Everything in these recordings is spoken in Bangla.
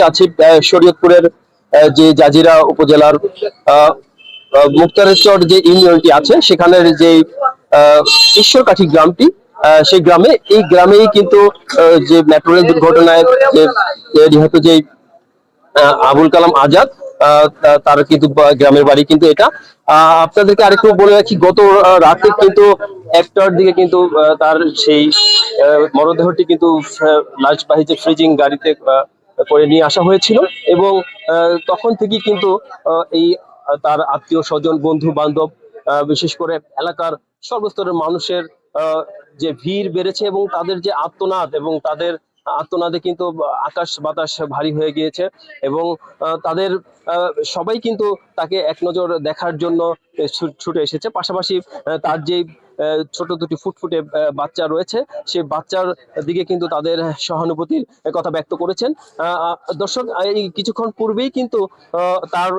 আছি শরীয়তপুরের যে জাজিরা উপজেলার মুক্তারেশ্বর যে ইউনিয়নটি আছে, সেখানের যে ঈশ্বরকাঠি গ্রামটি সেই গ্রামে, এই গ্রামেই কিন্তু যে মেট্রো রেল দুর্ঘটনায় যে আবুল কালাম আজাদ তার কিন্তু গ্রামের বাড়ি কিন্তু এটা। আপনাদেরকে আরেকটু বলে রাখি, গত রাতে কিন্তু একটার দিকে কিন্তু তার সেই মরদেহটি কিন্তু লাশবাহী যে ফ্রিজিং গাড়িতে করে নিয়ে আসা হয়েছিল এবং তখন থেকে কিন্তু এই তার আত্মীয় স্বজন, বন্ধু বান্ধব বিশেষ করে এলাকার সর্বস্তরের মানুষের যে ভিড় বেড়েছে এবং তাদের যে আত্মনাদ এবং তাদের আত্মনাদে কিন্তু আকাশ বাতাস ভারী হয়ে গিয়েছে এবং তাদের সবাই কিন্তু তাকে এক নজর দেখার জন্য ছুটে এসেছে। পাশাপাশি তার যে ছোট দুটি ফুটফুটে বাচ্চা রয়েছে সেই বাচ্চার দিকে কিন্তু তাদের সহানুভূতির কথা ব্যক্ত করেছেন। দর্শক কিছুক্ষণ পূর্বেই কিন্তু তার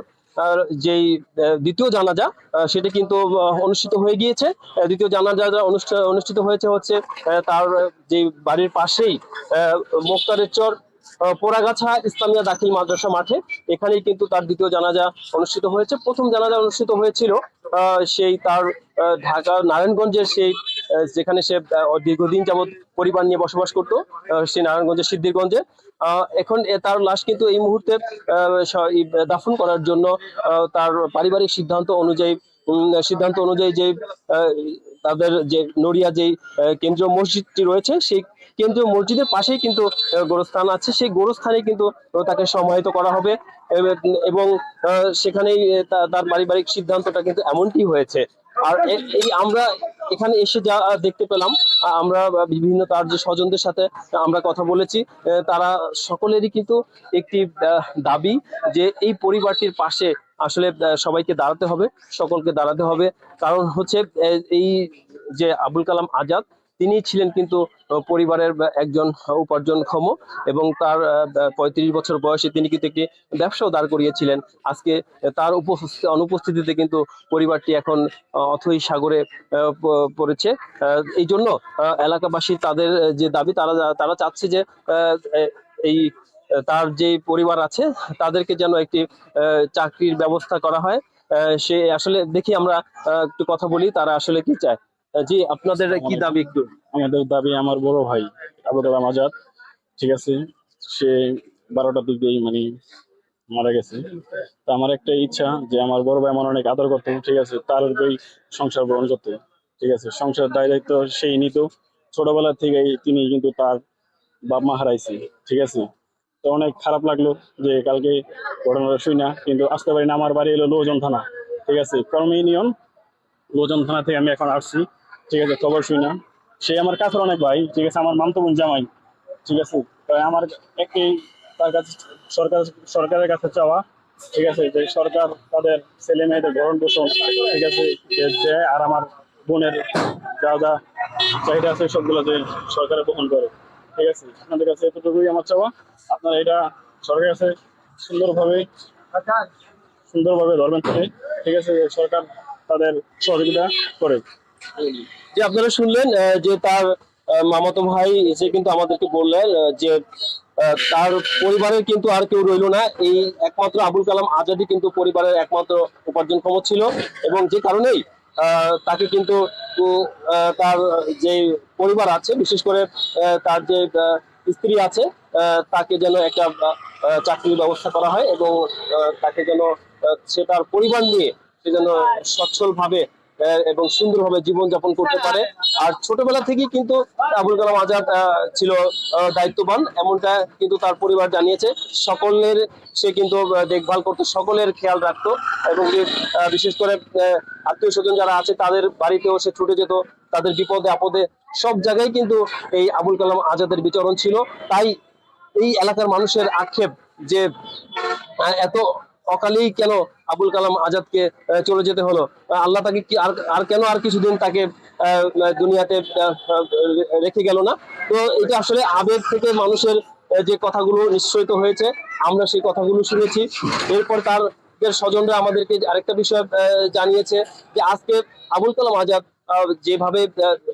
যেই দ্বিতীয় জানাজা সেটা কিন্তু অনুষ্ঠিত হয়ে গিয়েছে। দ্বিতীয় জানাজা অনুষ্ঠিত হয়েছে হচ্ছে তার যে বাড়ির পাশেই মোক্তারের চর পোড়াগাছা ইসলামিয়া দাখিল মাদ্রাসা মাঠে। এখানেই কিন্তু তার দ্বিতীয় জানাজা অনুষ্ঠিত হয়েছে। প্রথম জানাজা অনুষ্ঠিত হয়েছিল সেই তার ঢাকা, নারায়ণগঞ্জের সেই যেখানে সে দীর্ঘদিন যাবৎ পরিবার নিয়ে বসবাস করতো সে নারায়ণগঞ্জের সিদ্ধিরগঞ্জে। এখন তার লাশ কিন্তু এই মুহূর্তে দাফন করার জন্য তার পারিবারিক সিদ্ধান্ত অনুযায়ী সিদ্ধান্ত অনুযায়ী যে তাদের যে নড়িয়া যে কেন্দ্রীয় মসজিদটি রয়েছে, সেই কেন্দ্রীয় মসজিদের পাশেই কিন্তু গোরস্থান আছে। সেই গোরস্থানে কিন্তু তাকে সমাহিত করা হবে। এবং- সেখানেই তার পারিবারিক সিদ্ধান্তটা কিন্তু এমনটি হয়েছে। আর এই আমরা এখানে এসে যা দেখতে পেলাম আমরা বিভিন্ন তার যে স্বজনদের সাথে আমরা কথা বলেছি তারা সকলেরই কিন্তু একটি দাবি যে এই পরিবারটির পাশে আসলে সবাইকে দাঁড়াতে হবে, সকলকে দাঁড়াতে হবে। কারণ হচ্ছে এই যে আবুল কালাম আজাদ তিনি ছিলেন কিন্তু পরিবারের একজন উপার্জনক্ষম এবং তার পঁয়ত্রিশ বছর বয়সে তিনি কিন্তু একটি ব্যবসাও দাঁড় করিয়েছিলেন। আজকে তার অনুপস্থিতিতে কিন্তু পরিবারটি এখন অথই সাগরে পড়েছে। এই জন্য এলাকাবাসী তাদের যে দাবি, তারা তারা চাচ্ছে যে এই, তার যে পরিবার আছে, তাদেরকে যেন একটি চাকরির ব্যবস্থা করা হয়। সে আসলে দেখি আমরা একটু কথা বলি, তারা আসলে কি চায়। জি আপনাদের কি দাবি একটু? আমাদের দাবি আমার বড় ভাই আবু কালাম আজাদ ঠিক আছে? সে বারোটার দিক দিয়েই মানে মারা গেছে। তা আমার একটা ইচ্ছা যে আমার বড় ভাই আমার অনেক আদর করতো ঠিক আছে? তার ওই সংসার গ্রহণ করতে ঠিক আছে? সংসার দায় দায়িত্ব সেই নিত। ছোটবেলা থেকেই তিনি কিন্তু তার বাপ মা হারাইছে ঠিক আছে? তো অনেক খারাপ লাগল যে কালকে ঘটনাটা শুই না কিন্তু আসতে পারি না। আমার বাড়ি এলো লোজন থানা ঠিক আছে? কর্ম ইউনিয়ন লোজন থানা থেকে আমি এখন আসছি। ঠিক আছে, খবর শুই না সে আমার কাছের অনেক ভাই, ঠিক আছে, আমার মামতো বোন জামাই, ঠিক আছে। আমার একটি তার কাছে সরকার, সরকারের কাছে চাওয়া, ঠিক আছে, যে সরকার তাদের ছেলে মেয়েদের ভরণ পোষণ, ঠিক আছে আর আমার বোনের যা যা চাহিদা আছে সবগুলো যে সরকারে বহন করে, ঠিক আছে। আপনাদের কাছে এতটুকুই আমার চাওয়া। আপনারা এটা সরকারের কাছে সুন্দরভাবে সুন্দরভাবে ধরবেন, ঠিক আছে সরকার তাদের সহযোগিতা করে। যে আপনারা শুনলেন যে তার মামাতো ভাই এসে কিন্তু আমাদেরকে বললেন যে তার পরিবারের কিন্তু আর কেউ রইল না। এই একমাত্র আবুল কালাম আজাদি কিন্তু পরিবারের একমাত্র উপার্জনক্ষম ছিল এবং যে কারণেই তাকে কিন্তু তার যে পরিবার আছে বিশেষ করে তার যে স্ত্রী আছে তাকে যেন একটা চাকরির ব্যবস্থা করা হয় এবং তাকে যেন সে তার পরিবার নিয়ে সে যেন সচ্ছল ভাবে আহ, এবং সুন্দরভাবে জীবনযাপন করতে পারে। আর ছোটবেলা থেকেই কিন্তু আবুল কালাম আজাদ ছিল দায়িত্ববান। এমনটা কিন্তু তার পরিবার জানিয়েছে। সকলের সে কিন্তু দেখভাল করতো সকলের খেয়াল রাখতো। এবং বিশেষ করে আত্মীয় স্বজন যারা আছে তাদের বাড়িতেও সে ছুটে যেত তাদের বিপদে আপদে সব জায়গায় কিন্তু এই আবুল কালাম আজাদের বিচরণ ছিল। তাই এই এলাকার মানুষের আক্ষেপ যে এত অকালেই কেন আবুল কালাম আজাদকে চলে যেতে হলো? আল্লাহ তাকে কি আর আর কেন আর কিছুদিন তাকে দুনিয়াতে রেখে গেল না? তো এটা আসলে আবেগ থেকে মানুষের যে কথাগুলো নিশ্চয়িত হয়েছে, আমরা সেই কথাগুলো শুনেছি। এরপর তার স্বজনরা আমাদেরকে আরেকটা বিষয় জানিয়েছে যে আজকে আবুল কালাম আজাদ যেভাবে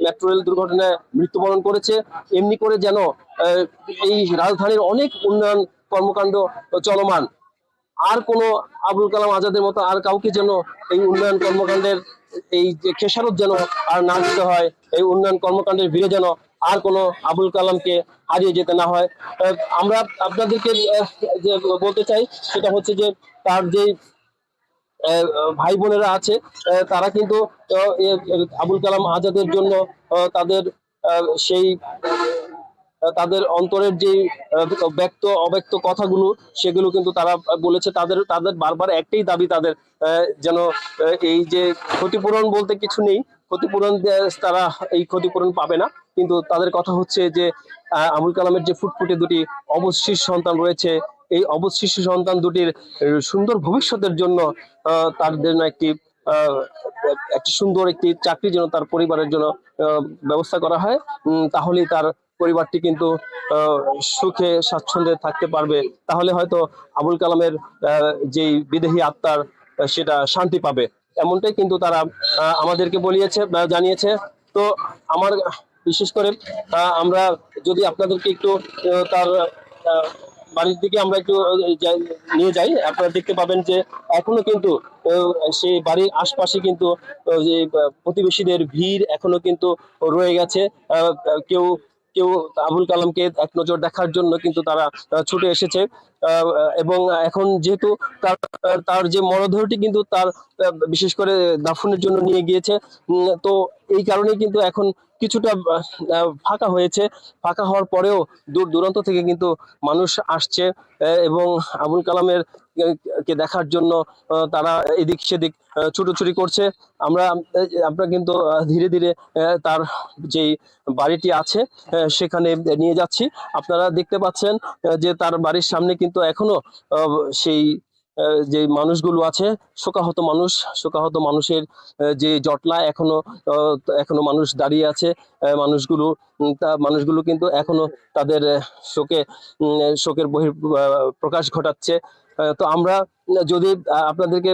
মেট্রো রেল দুর্ঘটনায় মৃত্যুবরণ করেছে, এমনি করে যেন এই রাজধানীর অনেক উন্নয়ন কর্মকাণ্ড চলমান। আর কোনো আবুল কালাম আজাদের মতো আর কাউকে যেন এই উন্নয়ন কর্মকাণ্ডের এই যে খেসারত যেন আর না দিতে হয়, এই উন্নয়ন কর্মকাণ্ডের ভিড়ে যেন আর কোনো আবুল কালামকে হারিয়ে যেতে না হয়। আমরা আপনাদেরকে যে বলতে চাই সেটা হচ্ছে যে তার যে ভাই বোনেরা আছে তারা কিন্তু আবুল কালাম আজাদের জন্য তাদের সেই তাদের অন্তরের যে ব্যক্ত, অব্যক্ত কথাগুলো, সেগুলো কিন্তু তারা বলেছে। তাদের তাদের বারবার একটাই দাবি তাদের যেন এই যে ক্ষতিপূরণ বলতে কিছু নেই। ক্ষতিপূরণ তারা এই ক্ষতিপূরণ পাবে না। কিন্তু তাদের কথা হচ্ছে যে আবুল কালামের যে ফুটফুটে দুটি অবশিষ্ট সন্তান রয়েছে, এই অবশিষ্ট সন্তান দুটির সুন্দর ভবিষ্যতের জন্য তার জন্য একটি একটি সুন্দর একটি চাকরি যেন তার পরিবারের জন্য ব্যবস্থা করা হয়। তাহলেই তার পরিবারটি কিন্তু সুখে, স্বাচ্ছন্দ্যে থাকতে পারবে, তাহলে হয়তো আবুল কালামের যেই বিদেহী আত্মার সেটা শান্তি পাবে। এমনটাই কিন্তু তারা আমাদেরকে বলিয়েছে জানিয়েছে। তো আমার, বিশেষ করে আমরা যদি আপনাদেরকে একটু তার বাড়ির দিকে আমরা একটু নিয়ে যাই, আপনারা দেখতে পাবেন যে এখনও কিন্তু সেই বাড়ির আশপাশে কিন্তু যে প্রতিবেশীদের ভিড় এখনও কিন্তু রয়ে গেছে। কেউ কেউ আবুল কালামকে এক নজর দেখার জন্য কিন্তু তারা ছুটে এসেছে। এবং এখন যেহেতু তার তার যে মরদেহটি কিন্তু তার বিশেষ করে দাফনের জন্য নিয়ে গিয়েছে তো এই কারণে কিন্তু এখন কিছুটা ফাঁকা হয়েছে। ফাঁকা হওয়ার পরেও দূর, দূরান্ত থেকে কিন্তু মানুষ আসছে এবং আবুল কালামের কে দেখার জন্য তারা এদিক সেদিক ছুটোছুটি করছে। আমরা আমরা কিন্তু ধীরে ধীরে তার যেই বাড়িটি আছে সেখানে নিয়ে যাচ্ছি। আপনারা দেখতে পাচ্ছেন যে তার বাড়ির সামনে কিন্তু এখনও সেই যে মানুষগুলো আছে, শোকাহত মানুষ, শোকাহত মানুষের যে জটলা এখনও এখনও মানুষ দাঁড়িয়ে আছে মানুষগুলো তা মানুষগুলো কিন্তু এখনও তাদের শোকে শোকের বহির প্রকাশ ঘটাচ্ছে। তো আমরা যদি আপনাদেরকে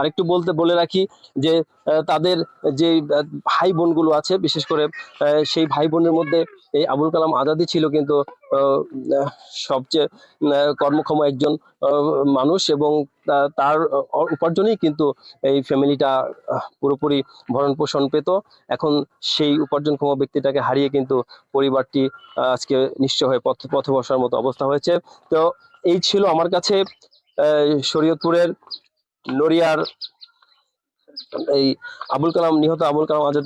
আরেকটু বলতে, বলে রাখি যে তাদের যে ভাই বোনগুলো আছে, বিশেষ করে সেই ভাই বোনের মধ্যে এই আবুল কালাম আজাদি ছিল কিন্তু সবচেয়ে কর্মক্ষম একজন মানুষ এবং তার উপার্জনেই কিন্তু এই ফ্যামিলিটা পুরোপুরি ভরণ পোষণ পেত। এখন সেই উপার্জনক্ষম ব্যক্তিটাকে হারিয়ে কিন্তু পরিবারটি আজকে নিশ্চয় হয়ে পথ, পথে বসার মতো অবস্থা হয়েছে। তো এই ছিল আমার কাছে শরীয়তপুরের নড়িয়ার এই আবুল কালাম নিহত আবুল কালাম আজাদ